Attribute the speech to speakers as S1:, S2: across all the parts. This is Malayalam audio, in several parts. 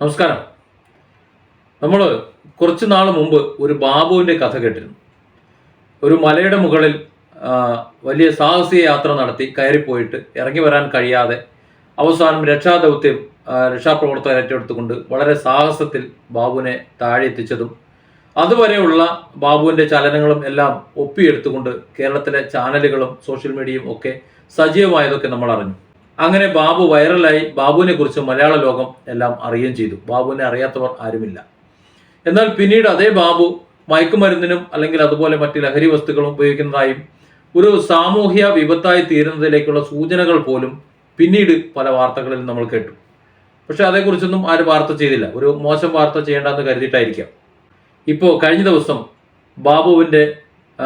S1: നമസ്കാരം. നമ്മൾ കുറച്ച് നാൾ മുമ്പ് ഒരു ബാബുവിന്റെ കഥ കേട്ടിരുന്നു. ഒരു മലയുടെ മുകളിൽ വലിയ സാഹസിക യാത്ര നടത്തി കയറിപ്പോയിട്ട് ഇറങ്ങി വരാൻ കഴിയാതെ അവസാനം രക്ഷാദൗത്യം രക്ഷാപ്രവർത്തകർ ഏറ്റെടുത്തുകൊണ്ട് വളരെ സാഹസത്തിൽ ബാബുവിനെ താഴെ എത്തിച്ചതും അതുവരെയുള്ള ബാബുവിന്റെ ചലനങ്ങളും എല്ലാം ഒപ്പിയെടുത്തുകൊണ്ട് കേരളത്തിലെ ചാനലുകളും സോഷ്യൽ മീഡിയയും ഒക്കെ സജീവമായതൊക്കെ നമ്മൾ അറിഞ്ഞു. അങ്ങനെ ബാബു വൈറലായി. ബാബുവിനെ കുറിച്ച് മലയാള ലോകം എല്ലാം അറിയുകയും ചെയ്തു. ബാബുവിനെ അറിയാത്തവർ ആരുമില്ല. എന്നാൽ പിന്നീട് അതേ ബാബു മയക്കുമരുന്നിനും അല്ലെങ്കിൽ അതുപോലെ മറ്റ് ലഹരി വസ്തുക്കളും ഉപയോഗിക്കുന്നതായും ഒരു സാമൂഹ്യ വിപത്തായി തീരുന്നതിലേക്കുള്ള സൂചനകൾ പോലും പിന്നീട് പല വാർത്തകളിൽ നമ്മൾ കേട്ടു. പക്ഷെ അതേക്കുറിച്ചൊന്നും ആരും വാർത്ത ചെയ്തില്ല. ഒരു മോശം വാർത്ത ചെയ്യേണ്ടെന്ന് കരുതിയിട്ടായിരിക്കാം. ഇപ്പോൾ കഴിഞ്ഞ ദിവസം ബാബുവിന്റെ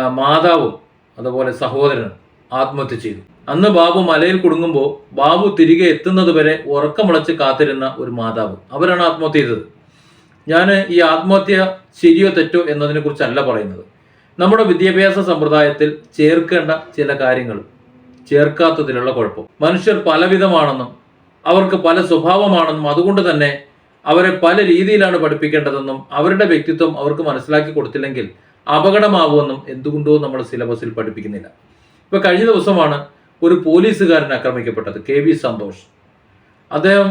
S1: മാതാവും അതുപോലെ സഹോദരനും ആത്മഹത്യ ചെയ്തു. അന്ന് ബാബു മലയിൽ കുടുങ്ങുമ്പോൾ ബാബു തിരികെ എത്തുന്നത് വരെ ഉറക്കമുളച്ച് കാത്തിരുന്ന ഒരു മാതാവ്. അവരാണ് ആത്മഹത്യ ചെയ്തത്. ഞാൻ ഈ ആത്മഹത്യ ശരിയോ തെറ്റോ എന്നതിനെ കുറിച്ചല്ല പറയുന്നത്. നമ്മുടെ വിദ്യാഭ്യാസ സമ്പ്രദായത്തിൽ ചേർക്കേണ്ട ചില കാര്യങ്ങൾ ചേർക്കാത്തതിലുള്ള കുഴപ്പം. മനുഷ്യർ പലവിധമാണെന്നും അവർക്ക് പല സ്വഭാവമാണെന്നും അതുകൊണ്ട് തന്നെ അവരെ പല രീതിയിലാണ് പഠിപ്പിക്കേണ്ടതെന്നും അവരുടെ വ്യക്തിത്വം അവർക്ക് മനസ്സിലാക്കി കൊടുത്തില്ലെങ്കിൽ അപകടമാവുമെന്നും എന്തുകൊണ്ടോ നമ്മൾ സിലബസിൽ പഠിപ്പിക്കുന്നില്ല. ഇപ്പൊ കഴിഞ്ഞ ദിവസമാണ് ഒരു പോലീസുകാരൻ ആക്രമിക്കപ്പെട്ടത് കെ വി സന്തോഷ്. അദ്ദേഹം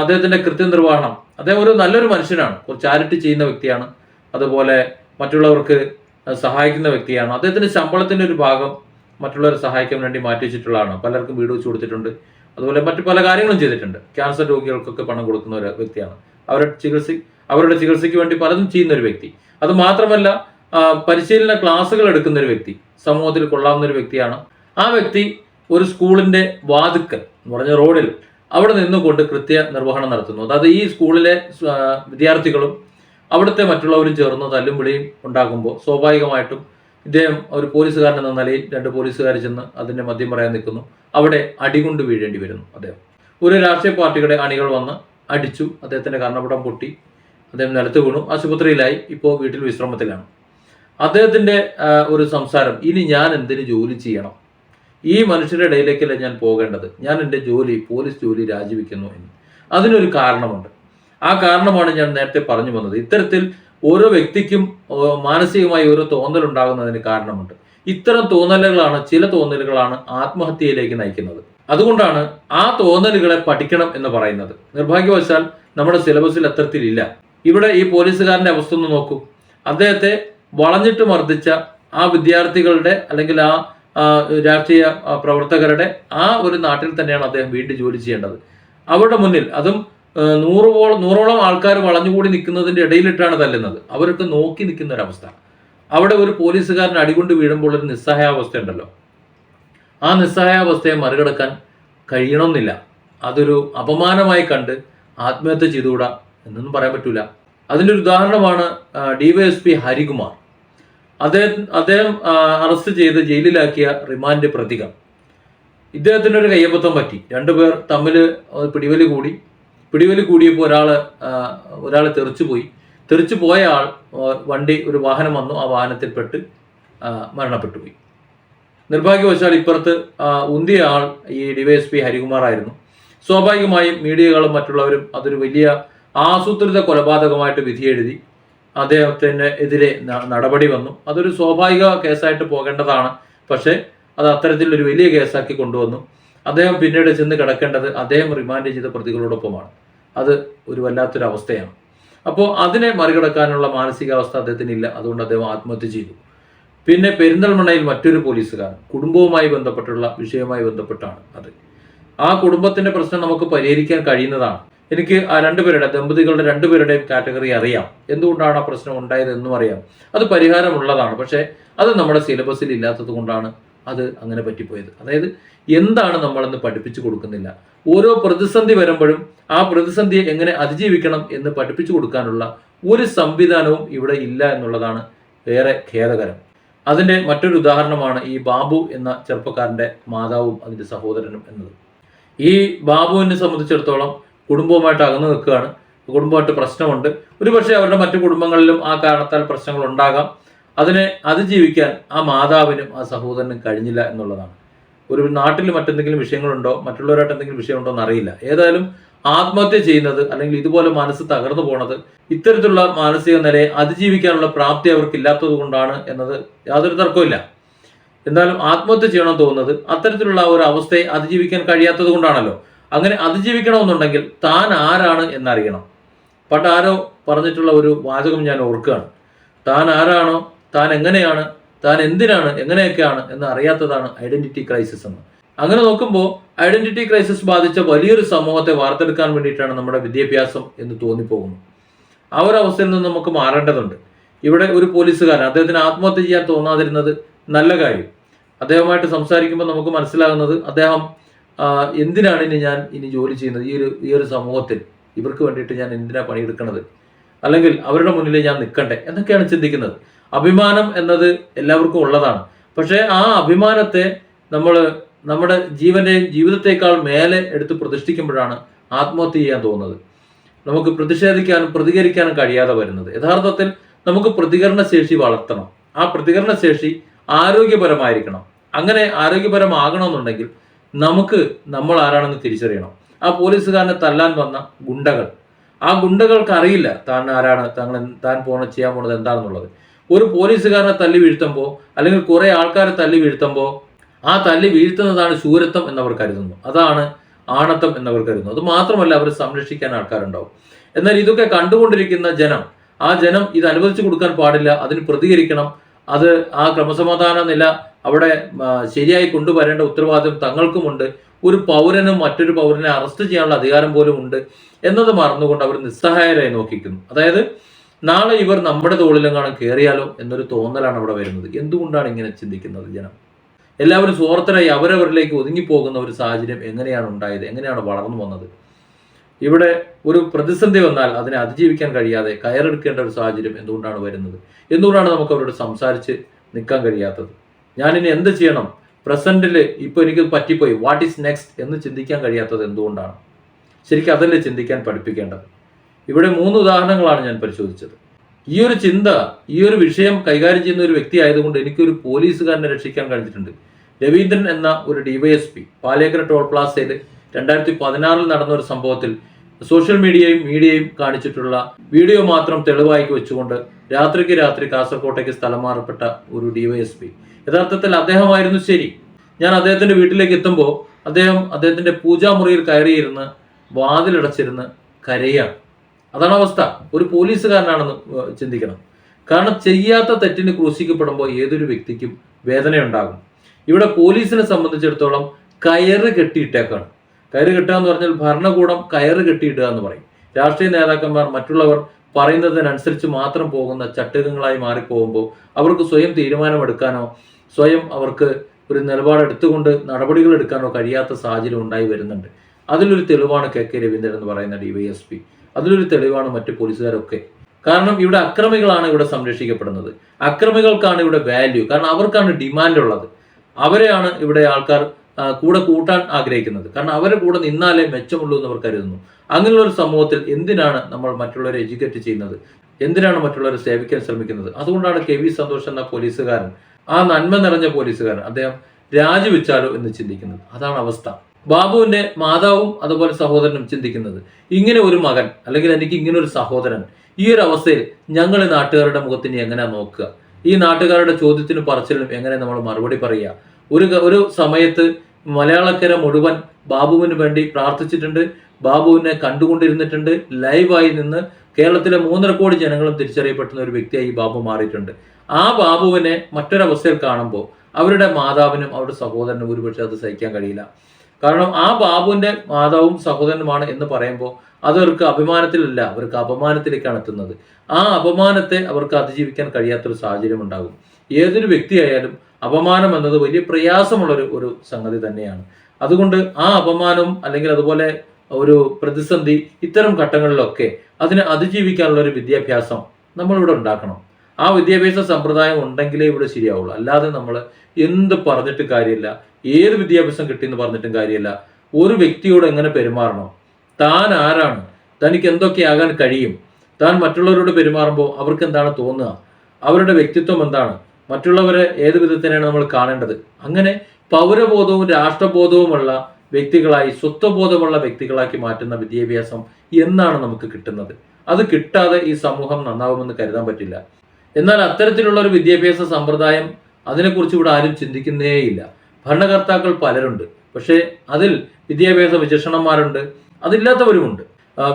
S1: അദ്ദേഹത്തിന്റെ കൃത്യനിർവഹണം അദ്ദേഹം ഒരു നല്ലൊരു മനുഷ്യനാണ് കുറച്ച് ചാരിറ്റി ചെയ്യുന്ന വ്യക്തിയാണ് അതുപോലെ മറ്റുള്ളവർക്ക് സഹായിക്കുന്ന വ്യക്തിയാണ്. അദ്ദേഹത്തിന്റെ ശമ്പളത്തിന്റെ ഒരു ഭാഗം മറ്റുള്ളവരെ സഹായിക്കാൻ വേണ്ടി മാറ്റി വെച്ചിട്ടുള്ളതാണ്. പലർക്കും വീട് വെച്ച് കൊടുത്തിട്ടുണ്ട്. അതുപോലെ മറ്റു പല കാര്യങ്ങളും ചെയ്തിട്ടുണ്ട്. ക്യാൻസർ രോഗികൾക്കൊക്കെ പണം കൊടുക്കുന്ന ഒരു വ്യക്തിയാണ്. അവരുടെ ചികിത്സ അവരുടെ ചികിത്സയ്ക്ക് വേണ്ടി പലതും ചെയ്യുന്ന ഒരു വ്യക്തി. അത് മാത്രമല്ല പരിശീലന ക്ലാസ്സുകൾ എടുക്കുന്ന ഒരു വ്യക്തി സമൂഹത്തിൽ കൊള്ളാവുന്ന ഒരു വ്യക്തിയാണ്. ആ വ്യക്തി ഒരു സ്കൂളിന്റെ വാതുക്കൽ എന്ന് പറഞ്ഞ റോഡിൽ അവിടെ നിന്നുകൊണ്ട് കൃത്യ നിർവഹണം നടത്തുന്നു. അതായത് ഈ സ്കൂളിലെ വിദ്യാർത്ഥികളും അവിടുത്തെ മറ്റുള്ളവരും ചേർന്ന് തല്ലും വിളിയും ഉണ്ടാകുമ്പോൾ സ്വാഭാവികമായിട്ടും ഇദ്ദേഹം ഒരു പോലീസുകാരൻ എന്ന നിലയിൽ രണ്ട് പോലീസുകാർ ചെന്ന് അതിന്റെ മദ്യം പറയാൻ നിൽക്കുന്നു. അവിടെ അടികൊണ്ട് വീഴേണ്ടി വരുന്നു അദ്ദേഹം. ഒരു രാഷ്ട്രീയ പാർട്ടിയുടെ അണികൾ വന്ന് അടിച്ചു അദ്ദേഹത്തിന്റെ കർണപടം പൊട്ടി അദ്ദേഹം നിലത്ത് വീണു. ആശുപത്രിയിലായി ഇപ്പോൾ വീട്ടിൽ വിശ്രമത്തിലാണ്. അദ്ദേഹത്തിന്റെ ഒരു സംസാരം ഇനി ഞാൻ എന്തിനു ജോലി ചെയ്യണം? ഈ മനുഷ്യരുടെ ഇടയിലേക്കല്ല ഞാൻ പോകേണ്ടത്? ഞാൻ എന്റെ ജോലി പോലീസ് ജോലി രാജിവെക്കുന്നു എന്ന്. അതിനൊരു കാരണമുണ്ട്. ആ കാരണമാണ് ഞാൻ നേരത്തെ പറഞ്ഞു വന്നത്. ഇത്തരത്തിൽ ഓരോ വ്യക്തിക്കും മാനസികമായി ഓരോ തോന്നൽ ഉണ്ടാകുന്നതിന് കാരണമുണ്ട്. ഇത്തരം തോന്നലുകളാണ് ചില തോന്നലുകളാണ് ആത്മഹത്യയിലേക്ക് നയിക്കുന്നത്. അതുകൊണ്ടാണ് ആ തോന്നലുകളെ പഠിക്കണം എന്ന് പറയുന്നത്. നിർഭാഗ്യവശാൽ നമ്മുടെ സിലബസിൽ അത്തരത്തിലില്ല. ഇവിടെ ഈ പോലീസുകാരന്റെ അവസ്ഥ ഒന്ന് നോക്കൂ. അദ്ദേഹത്തെ വളഞ്ഞിട്ട് മർദ്ദിച്ച ആ വിദ്യാർത്ഥികളുടെ അല്ലെങ്കിൽ ആ രാഷ്ട്രീയ പ്രവർത്തകരുടെ ആ ഒരു നാട്ടിൽ തന്നെയാണ് അദ്ദേഹം വീണ്ടും ജോലി ചെയ്യേണ്ടത്. അവരുടെ മുന്നിൽ അതും നൂറോളം നൂറോളം ആൾക്കാർ വളഞ്ഞുകൂടി നിൽക്കുന്നതിന്റെ ഇടയിലിട്ടാണ് തല്ലുന്നത്. അവരൊക്കെ നോക്കി നിൽക്കുന്ന ഒരവസ്ഥ അവിടെ ഒരു പോലീസുകാരൻ അടികൊണ്ട് വീഴുമ്പോൾ ഒരു നിസ്സഹായാവസ്ഥ ഉണ്ടല്ലോ ആ നിസ്സഹായാവസ്ഥയെ മറികടക്കാൻ കഴിയണമെന്നില്ല. അതൊരു അപമാനമായി കണ്ട് ആത്മഹത്യ ചെയ്തുകൂടാ എന്നൊന്നും പറയാൻ പറ്റൂല. അതിന്റെ ഒരു ഉദാഹരണമാണ് ഡിവൈഎസ്പി ഹരികുമാർ. അദ്ദേഹം അദ്ദേഹം അറസ്റ്റ് ചെയ്ത് ജയിലിലാക്കിയ റിമാൻഡ് പ്രതികൾ ഇദ്ദേഹത്തിന് ഒരു കയ്യബദ്ധം പറ്റി. രണ്ടുപേർ തമ്മിൽ പിടിവലി കൂടി. പിടിവലി കൂടിയപ്പോൾ ഒരാൾ ഒരാൾ തെറിച്ചു പോയി. തെറിച്ചു പോയ ആൾ വണ്ടി ഒരു വാഹനം വന്നു. ആ വാഹനത്തിൽപ്പെട്ട് മരണപ്പെട്ടു പോയി. നിർഭാഗ്യവശാൽ ഇപ്പുറത്ത് ഉന്തിയ ആൾ ഈ ഡിവൈഎസ്പി ഹരികുമാർ ആയിരുന്നു. സ്വാഭാവികമായും മീഡിയകളും മറ്റുള്ളവരും അതൊരു വലിയ ആസൂത്രിത കൊലപാതകമായിട്ട് വിധിയെഴുതി അദ്ദേഹത്തിന് എതിരെ നടപടി വന്നു. അതൊരു സ്വാഭാവിക കേസായിട്ട് പോകേണ്ടതാണ്. പക്ഷേ അത് അത്തരത്തിലൊരു വലിയ കേസാക്കി കൊണ്ടുവന്നു. അദ്ദേഹം പിന്നീട് ചെന്ന് കിടക്കേണ്ടത് അദ്ദേഹം റിമാൻഡ് ചെയ്ത പ്രതികളോടൊപ്പമാണ്. അത് ഒരു വല്ലാത്തൊരു അവസ്ഥയാണ്. അപ്പോൾ അതിനെ മറികടക്കാനുള്ള മാനസികാവസ്ഥ അദ്ദേഹത്തിന് ഇല്ല അതുകൊണ്ട് അദ്ദേഹം ആത്മഹത്യ ചെയ്തു. പിന്നെ പെരിന്തൽമണ്ണയിൽ മറ്റൊരു പോലീസുകാരൻ കുടുംബവുമായി ബന്ധപ്പെട്ടുള്ള വിഷയവുമായി ബന്ധപ്പെട്ടാണ് അത്. ആ കുടുംബത്തിന്റെ പ്രശ്നം നമുക്ക് പരിഹരിക്കാൻ കഴിയുന്നതാണ്. എനിക്ക് ആ രണ്ടുപേരുടെ ദമ്പതികളുടെ രണ്ടുപേരുടെയും കാറ്റഗറി അറിയാം. എന്തുകൊണ്ടാണ് ആ പ്രശ്നം ഉണ്ടായതെന്നും അറിയാം. അത് പരിഹാരമുള്ളതാണ്. പക്ഷേ അത് നമ്മുടെ സിലബസിൽ ഇല്ലാത്തത് കൊണ്ടാണ് അത് അങ്ങനെ പറ്റിപ്പോയത്. അതായത് എന്താണ് നമ്മളെന്ന് പഠിപ്പിച്ചു കൊടുക്കുന്നില്ല. ഓരോ പ്രതിസന്ധി വരുമ്പോഴും ആ പ്രതിസന്ധിയെ എങ്ങനെ അതിജീവിക്കണം എന്ന് പഠിപ്പിച്ചു കൊടുക്കാനുള്ള ഒരു സംവിധാനവും ഇവിടെ ഇല്ല എന്നുള്ളതാണ് ഏറെ ഖേദകരം. അതിന്റെ മറ്റൊരു ഉദാഹരണമാണ് ഈ ബാബു എന്ന ചെറുപ്പക്കാരന്റെ മാതാവും അതിന്റെ സഹോദരനും എന്നത്. ഈ ബാബുവിനെ സംബന്ധിച്ചിടത്തോളം കുടുംബവുമായിട്ട് അകന്നു നിൽക്കുകയാണ്. കുടുംബമായിട്ട് പ്രശ്നമുണ്ട്. ഒരുപക്ഷെ അവരുടെ മറ്റു കുടുംബങ്ങളിലും ആ കാരണത്താൽ പ്രശ്നങ്ങൾ ഉണ്ടാകാം അതിനെ അതിജീവിക്കാൻ ആ മാതാവിനും ആ സഹോദരനും കഴിഞ്ഞില്ല എന്നുള്ളതാണ്. ഒരു നാട്ടിൽ മറ്റെന്തെങ്കിലും വിഷയങ്ങളുണ്ടോ? മറ്റുള്ളവരായിട്ട് എന്തെങ്കിലും വിഷയമുണ്ടോ എന്ന് അറിയില്ല ഏതായാലും ആത്മഹത്യ ചെയ്യുന്നത് അല്ലെങ്കിൽ ഇതുപോലെ മനസ്സ് തകർന്നു പോണത് ഇത്തരത്തിലുള്ള മാനസിക നിലയെ അതിജീവിക്കാനുള്ള പ്രാപ്തി അവർക്ക് ഇല്ലാത്തത് കൊണ്ടാണ് എന്നത് യാതൊരു തർക്കമില്ല എന്നാലും ആത്മഹത്യ ചെയ്യണമെന്ന് തോന്നുന്നത് അത്തരത്തിലുള്ള ഒരു അവസ്ഥയെ അതിജീവിക്കാൻ കഴിയാത്തത് കൊണ്ടാണല്ലോ. അങ്ങനെ അതിജീവിക്കണമെന്നുണ്ടെങ്കിൽ താൻ ആരാണ് എന്നറിയണം. പണ്ട് ആരോ പറഞ്ഞിട്ടുള്ള ഒരു വാചകം ഞാൻ ഓർക്കുകയാണ്. താൻ ആരാണോ താൻ എങ്ങനെയാണ് താൻ എന്തിനാണ് എങ്ങനെയൊക്കെയാണ് എന്ന് അറിയാത്തതാണ് ഐഡന്റിറ്റി ക്രൈസിസ് എന്ന്. അങ്ങനെ നോക്കുമ്പോൾ ഐഡന്റിറ്റി ക്രൈസിസ് ബാധിച്ച വലിയൊരു സമൂഹത്തെ വാർത്തെടുക്കാൻ വേണ്ടിയിട്ടാണ് നമ്മുടെ വിദ്യാഭ്യാസം എന്ന് തോന്നിപ്പോകുന്നു. ആ ഒരു അവസ്ഥയിൽ നിന്ന് നമുക്ക് മാറേണ്ടതുണ്ട്. ഇവിടെ ഒരു പോലീസുകാരൻ അദ്ദേഹത്തിന് ആത്മഹത്യ ചെയ്യാൻ തോന്നാതിരുന്നത് നല്ല കാര്യം. അദ്ദേഹവുമായിട്ട് സംസാരിക്കുമ്പോൾ നമുക്ക് മനസ്സിലാകുന്നത് അദ്ദേഹം എന്തിനാണ് ഇനി ഞാൻ ഇനി ജോലി ചെയ്യുന്നത്? ഈ ഒരു ഈ ഒരു സമൂഹത്തിൽ ഇവർക്ക് വേണ്ടിയിട്ട് ഞാൻ എന്തിനാ പണിയെടുക്കണത്? അല്ലെങ്കിൽ അവരുടെ മുന്നിൽ ഞാൻ നിൽക്കണ്ടേ? എന്നൊക്കെയാണ് ചിന്തിക്കുന്നത്. അഭിമാനം എന്നത് എല്ലാവർക്കും ഉള്ളതാണ്. പക്ഷേ ആ അഭിമാനത്തെ നമ്മൾ നമ്മുടെ ജീവന്റെയും ജീവിതത്തെക്കാൾ മേലെ എടുത്ത് പ്രതിഷ്ഠിക്കുമ്പോഴാണ് ആത്മഹത്യ ചെയ്യാൻ തോന്നുന്നത്. നമുക്ക് പ്രതിഷേധിക്കാനും പ്രതികരിക്കാനും കഴിയാതെ വരുന്നത്. യഥാർത്ഥത്തിൽ നമുക്ക് പ്രതികരണ ശേഷി വളർത്തണം. ആ പ്രതികരണ ശേഷി ആരോഗ്യപരമായിരിക്കണം. അങ്ങനെ ആരോഗ്യപരമാകണമെന്നുണ്ടെങ്കിൽ നമുക്ക് നമ്മൾ ആരാണെന്ന് തിരിച്ചറിയണം. ആ പോലീസുകാരനെ തല്ലാൻ വന്ന ഗുണ്ടകൾ. ആ ഗുണ്ടകൾക്ക് അറിയില്ല താൻ ആരാണ് താങ്കൾ താൻ പോണ ചെയ്യാൻ പോണത് എന്താണെന്നുള്ളത്. ഒരു പോലീസുകാരനെ തല്ലി വീഴ്ത്തുമ്പോൾ അല്ലെങ്കിൽ കുറെ ആൾക്കാരെ തല്ലി വീഴ്ത്തുമ്പോൾ ആ തല്ലി വീഴ്ത്തുന്നതാണ് ശൂരത്വം എന്നവർ കരുതുന്നു. അതാണ് ആണത്വം എന്നവർ കരുതുന്നു. അത് മാത്രമല്ല അവർ സംരക്ഷിക്കാൻ ആൾക്കാരുണ്ടാവും. എന്നാൽ ഇതൊക്കെ കണ്ടുകൊണ്ടിരിക്കുന്ന ജനം ആ ജനം ഇത് അനുവദിച്ചു കൊടുക്കാൻ പാടില്ല അതിന് പ്രതികരിക്കണം. അത് ആ ക്രമസമാധാന നില അവിടെ ശരിയായി കൊണ്ടുവരേണ്ട ഉത്തരവാദിത്വം തങ്ങൾക്കുമുണ്ട്. ഒരു പൗരനും മറ്റൊരു പൗരനെ അറസ്റ്റ് ചെയ്യാനുള്ള അധികാരം പോലും ഉണ്ട് എന്നത് മറന്നുകൊണ്ട് അവർ നിസ്സഹായരായി നോക്കിക്കുന്നു. അതായത് നാളെ ഇവർ നമ്മുടെ തോളിലെങ്ങാനും കയറിയാലോ എന്നൊരു തോന്നലാണ് അവിടെ വരുന്നത്. എന്തുകൊണ്ടാണ് ഇങ്ങനെ ചിന്തിക്കുന്നത് ജനം? എല്ലാവരും സ്വാർത്ഥരായി അവരവരിലേക്ക് ഒതുങ്ങിപ്പോകുന്ന ഒരു സാഹചര്യം എങ്ങനെയാണ് ഉണ്ടായത്? എങ്ങനെയാണ് വളർന്നു വന്നത്? ഇവിടെ ഒരു പ്രതിസന്ധി വന്നാൽ അതിനെ അതിജീവിക്കാൻ കഴിയാതെ കയറെടുക്കേണ്ട ഒരു സാഹചര്യം എന്തുകൊണ്ടാണ് വരുന്നത്? എന്തുകൊണ്ടാണ് നമുക്ക് അവരോട് സംസാരിച്ച് നിൽക്കാൻ കഴിയാത്തത്? ഞാനിനി എന്ത് ചെയ്യണം? പ്രസന്റിൽ ഇപ്പോൾ എനിക്ക് പറ്റിപ്പോയി. വാട്ട് ഈസ് നെക്സ്റ്റ് എന്ന് ചിന്തിക്കാൻ കഴിയാത്തത് എന്തുകൊണ്ടാണ്? ശരിക്കും അതല്ലേ ചിന്തിക്കാൻ പഠിപ്പിക്കേണ്ടത്? ഇവിടെ മൂന്ന് ഉദാഹരണങ്ങളാണ് ഞാൻ പരിശോധിച്ചത്. ഈ ഒരു ചിന്ത ഈ ഒരു വിഷയം കൈകാര്യം ചെയ്യുന്ന ഒരു വ്യക്തി ആയതുകൊണ്ട് എനിക്കൊരു പോലീസുകാരനെ രക്ഷിക്കാൻ കഴിഞ്ഞിട്ടുണ്ട്. രവീന്ദ്രൻ എന്ന ഒരു ഡിവൈഎസ്പി പാലേക്കര ടോൾ പ്ലാസയിൽ രണ്ടായിരത്തി പതിനാറിൽ നടന്ന ഒരു സംഭവത്തിൽ സോഷ്യൽ മീഡിയയും മീഡിയയും കാണിച്ചിട്ടുള്ള വീഡിയോ മാത്രം തെളിവായി വെച്ചുകൊണ്ട് രാത്രിക്ക് രാത്രി കാസർകോട്ടേക്ക് സ്ഥലം മാറപ്പെട്ട ഒരു ഡിവൈഎസ്പി യഥാർത്ഥത്തിൽ അദ്ദേഹമായിരുന്നു ശരി. ഞാൻ അദ്ദേഹത്തിന്റെ വീട്ടിലേക്ക് എത്തുമ്പോൾ അദ്ദേഹം അദ്ദേഹത്തിന്റെ പൂജാമുറിയിൽ കയറിയിരുന്ന് വാതിലടച്ചിരുന്ന് കരയാണ്. അതാണ് അവസ്ഥ. ഒരു പോലീസുകാരനാണെന്ന് ചിന്തിക്കണം. കാരണം ചെയ്യാത്ത തെറ്റിന് ക്രൂശിക്കപ്പെടുമ്പോൾ ഏതൊരു വ്യക്തിക്കും വേദനയുണ്ടാകും. ഇവിടെ പോലീസിനെ സംബന്ധിച്ചിടത്തോളം കയറ് കെട്ടിയിട്ടേക്കാണ്. കയറ് കെട്ടുക എന്ന് പറഞ്ഞാൽ ഭരണകൂടം കയറ് കെട്ടിയിടുക എന്ന് പറയും. രാഷ്ട്രീയ നേതാക്കന്മാർ മറ്റുള്ളവർ പറയുന്നതിനനുസരിച്ച് മാത്രം പോകുന്ന ചട്ടുകങ്ങളായി മാറിപ്പോകുമ്പോൾ അവർക്ക് സ്വയം തീരുമാനമെടുക്കാനോ സ്വയം അവർക്ക് ഒരു നിലപാടെടുത്തുകൊണ്ട് നടപടികൾ എടുക്കാനോ കഴിയാത്ത സാഹചര്യം ഉണ്ടായി വരുന്നുണ്ട്. അതിലൊരു തെളിവാണ് കെ കെ രവീന്ദ്രൻ എന്ന് പറയുന്ന ഡിവൈഎസ്പി അതിലൊരു തെളിവാണ് മറ്റു പോലീസുകാരൊക്കെ. കാരണം ഇവിടെ അക്രമികളാണ് ഇവിടെ സംരക്ഷിക്കപ്പെടുന്നത്. അക്രമികൾക്കാണ് ഇവിടെ വാല്യൂ കാരണം അവർക്കാണ് ഡിമാൻഡ് ഉള്ളത്. അവരെയാണ് ഇവിടെ ആൾക്കാർ കൂടെ കൂട്ടാൻ ആഗ്രഹിക്കുന്നത്. കാരണം അവരെ കൂടെ നിന്നാലേ മെച്ചമുള്ളൂ എന്ന് അവർ കരുതുന്നു. അങ്ങനെയുള്ള ഒരു സമൂഹത്തിൽ എന്തിനാണ് നമ്മൾ മറ്റുള്ളവരെ എഡ്യൂക്കേറ്റ് ചെയ്യുന്നത്? എന്തിനാണ് മറ്റുള്ളവരെ സേവിക്കാൻ ശ്രമിക്കുന്നത്? അതുകൊണ്ടാണ് കെ വി സന്തോഷ് എന്ന പോലീസുകാരൻ ആ നന്മ നിറഞ്ഞ പോലീസുകാരൻ അദ്ദേഹം രാജിവെച്ചാലോ എന്ന് ചിന്തിക്കുന്നത്. അതാണ് അവസ്ഥ. ബാബുവിന്റെ മാതാവും അതുപോലെ സഹോദരനും ചിന്തിക്കുന്നത് ഇങ്ങനെ ഒരു മകൻ അല്ലെങ്കിൽ എനിക്ക് ഇങ്ങനെ ഒരു സഹോദരൻ ഈ ഒരു അവസ്ഥയിൽ ഞങ്ങൾ നാട്ടുകാരുടെ മുഖത്തിന് എങ്ങനെ നോക്കുക? ഈ നാട്ടുകാരുടെ ചോദ്യത്തിനും പറച്ചിലും എങ്ങനെ നമ്മൾ മറുപടി പറയുക? ഒരു ഒരു സമയത്ത് മലയാളക്കര മുഴുവൻ ബാബുവിന് വേണ്ടി പ്രാർത്ഥിച്ചിട്ടുണ്ട് ബാബുവിനെ കണ്ടുകൊണ്ടിരുന്നിട്ടുണ്ട് ലൈവായി നിന്ന് കേരളത്തിലെ മൂന്നര കോടി ജനങ്ങളും തിരിച്ചറിയപ്പെടുന്ന ഒരു വ്യക്തിയായി ബാബു മാറിയിട്ടുണ്ട്. ആ ബാബുവിനെ മറ്റൊരവസ്ഥയിൽ കാണുമ്പോൾ അവരുടെ മാതാവിനും അവരുടെ സഹോദരനും ഒരുപക്ഷെ അത് സഹിക്കാൻ കഴിയില്ല. കാരണം ആ ബാബുവിന്റെ മാതാവും സഹോദരനുമാണ് എന്ന് പറയുമ്പോൾ അതവർക്ക് അഭിമാനത്തിലല്ല അവർക്ക് അപമാനത്തിലേക്കാണ് എത്തുന്നത്. ആ അപമാനത്തെ അവർക്ക് അതിജീവിക്കാൻ കഴിയാത്തൊരു സാഹചര്യം ഉണ്ടാകും. ഏതൊരു വ്യക്തിയായാലും അപമാനം എന്നത് വലിയ പ്രയാസമുള്ളൊരു ഒരു സംഗതി തന്നെയാണ്. അതുകൊണ്ട് ആ അപമാനം അല്ലെങ്കിൽ അതുപോലെ ഒരു പ്രതിസന്ധി ഇത്തരം ഘട്ടങ്ങളിലൊക്കെ അതിനെ അതിജീവിക്കാനുള്ള ഒരു വിദ്യാഭ്യാസം നമ്മളിവിടെ ഉണ്ടാക്കണം. ആ വിദ്യാഭ്യാസ സമ്പ്രദായം ഉണ്ടെങ്കിലേ ഇവിടെ ശരിയാവുള്ളൂ. അല്ലാതെ നമ്മൾ എന്ത് പറഞ്ഞിട്ട് കാര്യമില്ല. ഏത് വിദ്യാഭ്യാസം കിട്ടിയെന്ന് പറഞ്ഞിട്ടും കാര്യമില്ല. ഒരു വ്യക്തിയോട് എങ്ങനെ പെരുമാറണം? താൻ ആരാണ്? തനിക്ക് എന്തൊക്കെയാകാൻ കഴിയും? താൻ മറ്റുള്ളവരോട് പെരുമാറുമ്പോൾ അവർക്ക് എന്താണ് തോന്നുക? അവരുടെ വ്യക്തിത്വം എന്താണ്? മറ്റുള്ളവരെ ഏത് വിധത്തിനാണ് നമ്മൾ കാണേണ്ടത്? അങ്ങനെ പൗരബോധവും രാഷ്ട്രബോധവുമുള്ള വ്യക്തികളായി സ്വത്വബോധമുള്ള വ്യക്തികളാക്കി മാറ്റുന്ന വിദ്യാഭ്യാസം എന്നാണ് നമുക്ക് കിട്ടുന്നത്. അത് കിട്ടാതെ ഈ സമൂഹം നന്നാവുമെന്ന് കരുതാൻ പറ്റില്ല. എന്നാൽ അത്തരത്തിലുള്ള ഒരു വിദ്യാഭ്യാസ സമ്പ്രദായം അതിനെക്കുറിച്ച് ഇവിടെ ആരും ചിന്തിക്കുന്നേയില്ല. ഭരണകർത്താക്കൾ പലരുണ്ട്. പക്ഷേ അതിൽ വിദ്യാഭ്യാസ വിചക്ഷണന്മാരുണ്ട്. അതില്ലാത്തവരുമുണ്ട്.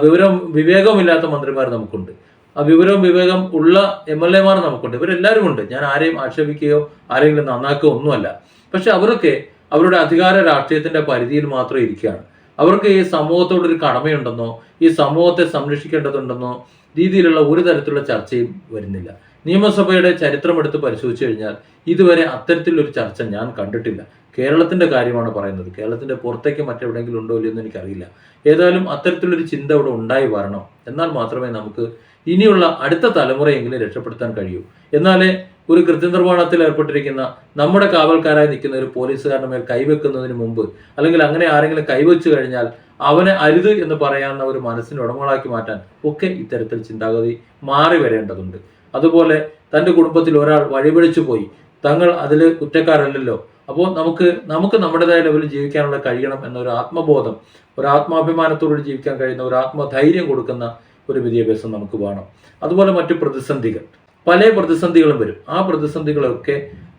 S1: വിവരം വിവേകമില്ലാത്ത മന്ത്രിമാർ നമുക്കുണ്ട്. ആ വിവരവും വിവേകം ഉള്ള എം എൽ എമാർ നമുക്കുണ്ട്. ഇവരെല്ലാവരും ഉണ്ട് ഞാൻ ആരെയും ആക്ഷേപിക്കുകയോ ആരെങ്കിലും നന്നാക്കുകയോ ഒന്നുമല്ല. പക്ഷെ അവരൊക്കെ അവരുടെ അധികാര രാഷ്ട്രീയത്തിന്റെ പരിധിയിൽ മാത്രം ഇരിക്കുകയാണ്. അവർക്ക് ഈ സമൂഹത്തോട് ഒരു കടമയുണ്ടെന്നോ ഈ സമൂഹത്തെ സംരക്ഷിക്കേണ്ടതുണ്ടെന്നോ രീതിയിലുള്ള ഒരു തരത്തിലുള്ള ചർച്ചയും വരുന്നില്ല. നിയമസഭയുടെ ചരിത്രം എടുത്ത് പരിശോധിച്ചു കഴിഞ്ഞാൽ ഇതുവരെ അത്തരത്തിലൊരു ചർച്ച ഞാൻ കണ്ടിട്ടില്ല. കേരളത്തിന്റെ കാര്യമാണ് പറയുന്നത്. കേരളത്തിന്റെ പുറത്തേക്ക് മറ്റെവിടെയെങ്കിലും ഉണ്ടോ ഇല്ലയോ എന്ന് എനിക്കറിയില്ല. ഏതായാലും അത്തരത്തിലൊരു ചിന്ത ഇവിടെ ഉണ്ടായി വരണം. എന്നാൽ മാത്രമേ നമുക്ക് ഇനിയുള്ള അടുത്ത തലമുറയെങ്കിലും രക്ഷപ്പെടുത്താൻ കഴിയൂ. എന്നാലേ ഒരു കൃത്യനിർവഹണത്തിൽ ഏർപ്പെട്ടിരിക്കുന്ന നമ്മുടെ കാവൽക്കാരായി നിൽക്കുന്ന ഒരു പോലീസുകാരന്റെ മേൽ കൈവെക്കുന്നതിന് മുമ്പ് അല്ലെങ്കിൽ അങ്ങനെ ആരെങ്കിലും കൈവച്ചു കഴിഞ്ഞാൽ അവനെ അരുത് എന്ന് പറയാവുന്ന ഒരു മനസ്സിന് ഉടമകളാക്കി മാറ്റാൻ ഒക്കെ ഇത്തരത്തിൽ ചിന്താഗതി മാറി വരേണ്ടതുണ്ട്. അതുപോലെ തന്റെ കുടുംബത്തിൽ ഒരാൾ വഴിപിടിച്ചു പോയി. തങ്ങൾ അതിൽ കുറ്റക്കാരല്ലല്ലോ. അപ്പോൾ നമുക്ക് നമുക്ക് നമ്മുടേതായ ലെവലിൽ ജീവിക്കാനുള്ള കഴിയണം എന്നൊരു ആത്മബോധം ഒരു ആത്മാഭിമാനത്തോട് ജീവിക്കാൻ കഴിയുന്ന ഒരു ആത്മധൈര്യം കൊടുക്കുന്ന ഒരു വിദ്യാഭ്യാസം നമുക്ക് വേണം. അതുപോലെ മറ്റു പ്രതിസന്ധികൾ. പല പ്രതിസന്ധികളും വരും. ആ പ്രതിസന്ധികളൊക്കെ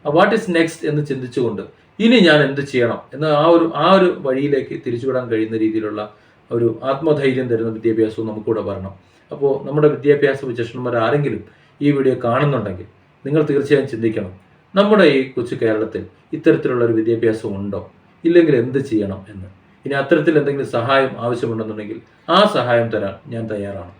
S1: വാട്ട് ഈസ് നെക്സ്റ്റ് എന്ന് ചിന്തിച്ചുകൊണ്ട് ഇനി ഞാൻ എന്ത് ചെയ്യണം എന്ന് ആ ഒരു ആ ഒരു വഴിയിലേക്ക് തിരിച്ചുവിടാൻ കഴിയുന്ന രീതിയിലുള്ള ഒരു ആത്മധൈര്യം തരുന്ന വിദ്യാഭ്യാസവും നമുക്കിവിടെ വരണം. അപ്പോൾ നമ്മുടെ വിദ്യാഭ്യാസ വിചക്ഷണന്മാർ ആരെങ്കിലും ഈ വീഡിയോ കാണുന്നുണ്ടെങ്കിൽ നിങ്ങൾ തീർച്ചയായും ചിന്തിക്കണം നമ്മുടെ ഈ കൊച്ചു കേരളത്തിൽ ഇത്തരത്തിലുള്ള ഒരു വിദ്യാഭ്യാസം ഉണ്ടോ? ഇല്ലെങ്കിൽ എന്ത് ചെയ്യണം എന്ന്? ഇനി അത്തരത്തിൽ എന്തെങ്കിലും സഹായം ആവശ്യമുണ്ടെന്നുണ്ടെങ്കിൽ ആ സഹായം തരാൻ ഞാൻ തയ്യാറാണ്.